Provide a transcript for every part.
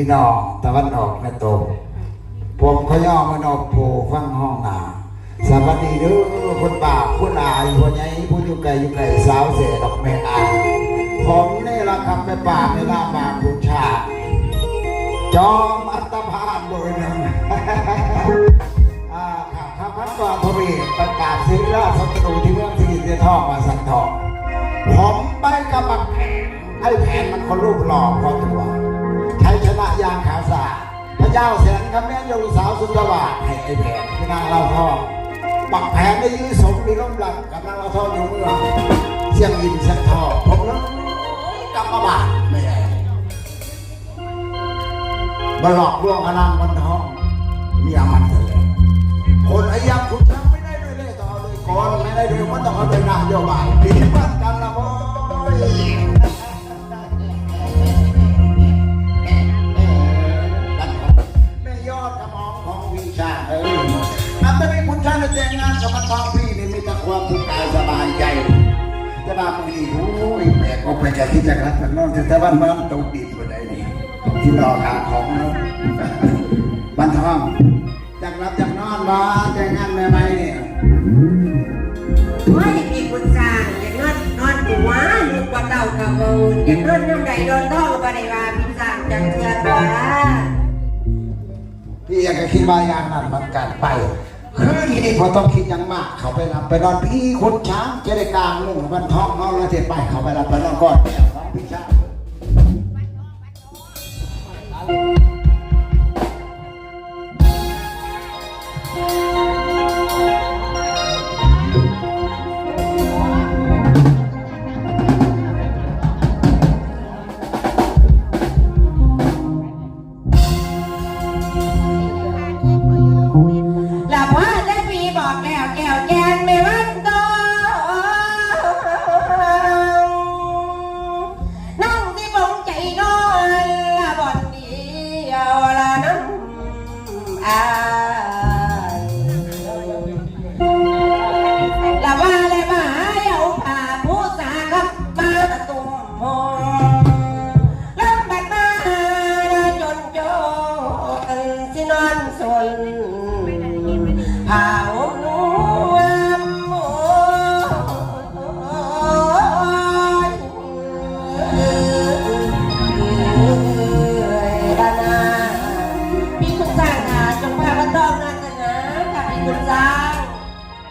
พี่น้องตะวันออกนะตกผมขย่อมานอกโพฟังห้องนาสวัสดีเด้อคนบาปคนอายคนใหญ่ผู้อยู่ไกลอยู่ไกลสาวเสดอกแม่อาผมนี่ละครับแม่ป่าในหน้าบางคุณชาจอมอัตภาพโดยหนึ่งอ่าพันกรทวีประกาศซื้อราชศัตรูที่เมืองที่เสียทองมาสันทองผมไปกับบักแผนให้แผนมันคนรูปหล่อพอตัว ขาวสาพระเจ้าแสนคำแม่ยงสาวสุนทรวาสให้ไอ้แผนคือนางเราทองบักแผนได้ยื้อสมมีล้มหลังกับนางเราทองอยู่เมืองเสียงยินเสียงทองผมนั้นกลับมาบานไม่ได้บหลอกลวงอนางวันทองมียมันเถอะคนไอ้ยังคุณทำไม่ได้ด้วยเลยต่อเลยก่อนไม่ได้ด้วยมันต้องเอาเป็นนายบายปีบ้านกั แต่งงานกับมันทองพี่นี่มีแต่ความสุขกายสบายใจจะมามือดีโอ้ยแม่ก็ไปแก่ที่จะรักกันนอนแต่บ้านบ้านตกดินบนใดนี่ที่รอหาของเนาะบันทองจากรับจากนอนมาแต่งงานใหม่ๆเนี่ยโอ้ยมีคุณสร้างอย่างนอนนอนหัวนึกว่าเต่ากระโบนอย่างนอนน้ำใดโดนท่องก็ได้ว่าพี่สร้างจังเทือนบ่ละพี่อยากจะคิดว่าอย่างนั้นมันการไป คืนนี้พอต้องคิดยังมาก เขาไปรับไปนอนพี่คนช้างจะได้กลางมุ่งมันท้องนอนแล้วเสร็จไปเขาไปรับไปนอนก่อนแก้วพี่ช้าง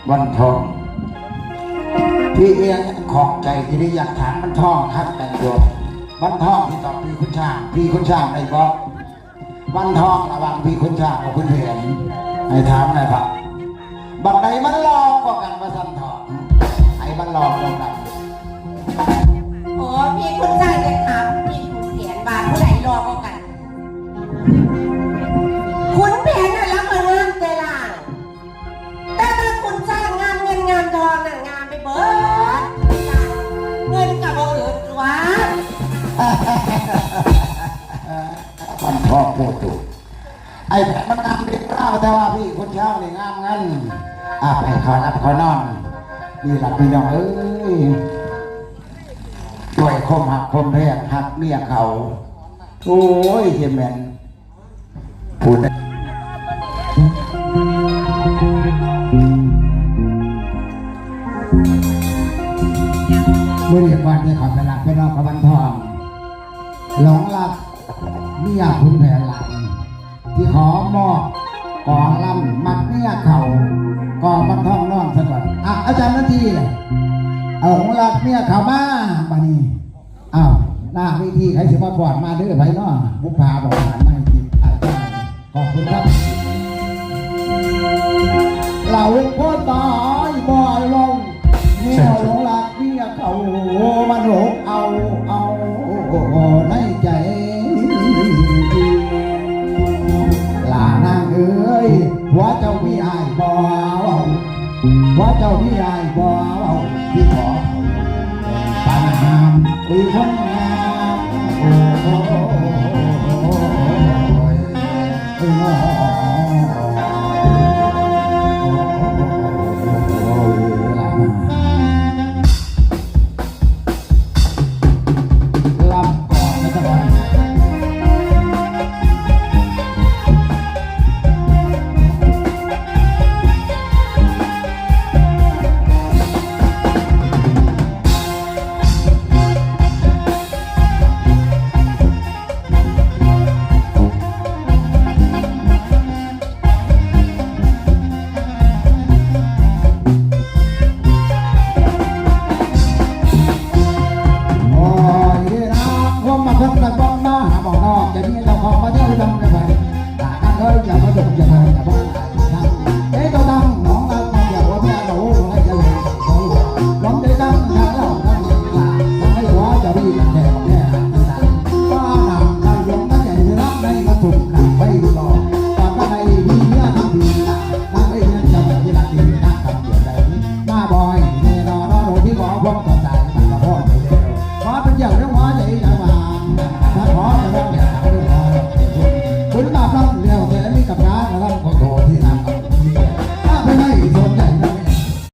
วันทอง พี่เอียงของใจที่ได้อยากถามมันทองครับแต่งตัววันทองที่ตอบพี่คุณช่างพี่คุณช่างได้บอกวันทองระว่างพี่คุณช่างกับคุณเพียนให้ถามหน่อยครับบักไหนมันหลอกกว่ากันมาสั่นทองไอ้มันหลอกกว่ากันโอ้พี่คุณสร้างจะถามพี่คุณเพียนบาทผู้ใดรอกว่ากัน โคตรไอ้แผนมันงามดีกว่าแต่ว่าพี่คุณช่างนี่งามงั้นอะไปขอรับขอนอนนี่หลับพี่น้องเอ้ยด้วยคมหักคมแพงหักเมียเขาโอ้ยเฮียแมนพูดได้เมื่อเรียกว่าได้ขอไปรักไปนอกพระบันทองหลงรัก เมียคุณแผนหลังที่ขอมอบกองลำมัดเมียเขากองมันท้องน้องสะกดอะอาจารย์นาทีเลยเอาของรักเมียเขามาบานี้อ้าวหน้าวิธีใครสิมาปอนมาเด้อไปเนาะบุพผาบอกหานไม่ติดอาจารย์ขอบคุณครับ ต้องมาต้องมาหาหมอนอกจะมีเราขอมาเที่ยวลำกันไปหาทางเอ้ยอย่ามาดุอย่ามา